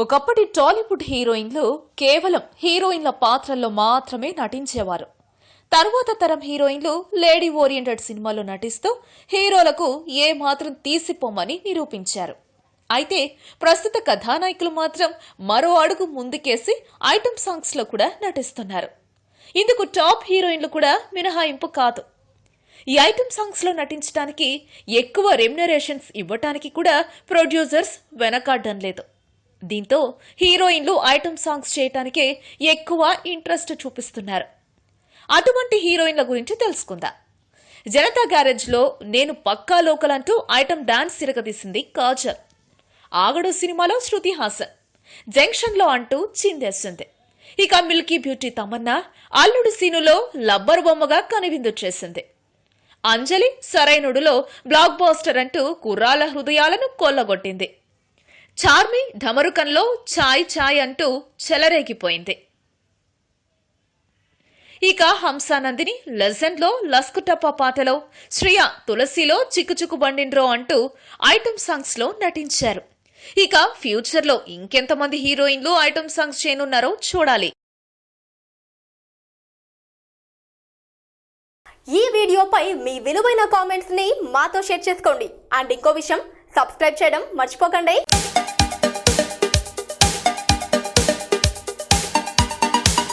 ఒకప్పటి టాలీవుడ్ హీరోయిన్లు కేవలం హీరోయిన్ల పాత్రల్లో మాత్రమే నటించేవారు. తరువాత తరం హీరోయిన్లు లేడీ ఓరియంటెడ్ సినిమాలో నటిస్తూ హీరోలకు ఏ మాత్రం తీసిపోమని నిరూపించారు. అయితే ప్రస్తుత కథానాయకులు మాత్రం మరో అడుగు ముందుకేసి ఐటమ్ సాంగ్స్లో కూడా నటిస్తున్నారు. ఇందుకు టాప్ హీరోయిన్లు కూడా మినహాయింపు కాదు. ఈ ఐటమ్ సాంగ్స్లో నటించడానికి ఎక్కువ రెమ్యునరేషన్స్ ఇవ్వటానికి కూడా ప్రొడ్యూసర్స్ వెనకాడడం లేదు. దీంతో హీరోయిన్లు ఐటమ్ సాంగ్స్ చేయటానికే ఎక్కువ ఇంట్రెస్ట్ చూపిస్తున్నారు. అటువంటి హీరోయిన్ల గురించి తెలుసుకుందాం. జనతా గ్యారేజ్లో నేను పక్కా లోకల్ అంటూ ఐటమ్ డాన్స్ తిరగదీసింది కాజల్. ఆగడు సినిమాలో శృతి హాసన్. జంక్షన్లో అంటూ చిందేస్తుంది. ఇక మిల్కీ బ్యూటీ తమన్నా అల్లుడు సీనులో లబ్బర్ బొమ్మగా కనువిందు చేసింది. అంజలి సరైనుడులో బ్లాక్ బాస్టర్ అంటూ కుర్రాల హృదయాలను కొల్లగొట్టింది. చార్మి ఢమరుకంలో ఛాయ్ ఛాయ్ అంటూ చెలరేగిపోయింది. ఇక హంసానందిని లెజెండ్లో లస్కుటప్ప పాటలో శ్రియ తులసిలో చిక్కుచుకు బండిండ్రో అంటూ ఐటమ్ సాంగ్స్లో నటించారు. ఇక ఫ్యూచర్లో ఇంకెంతమంది హీరోయిన్లు ఐటమ్ సాంగ్స్ చేయనున్నారో చూడాలి. ఈ వీడియోపై మీ విలువైన కామెంట్స్ని మాతో షేర్ చేసుకోండి. అండ్ ఇంకో విషయం సబ్స్క్రైబ్ చేయడం మర్చిపోకండి.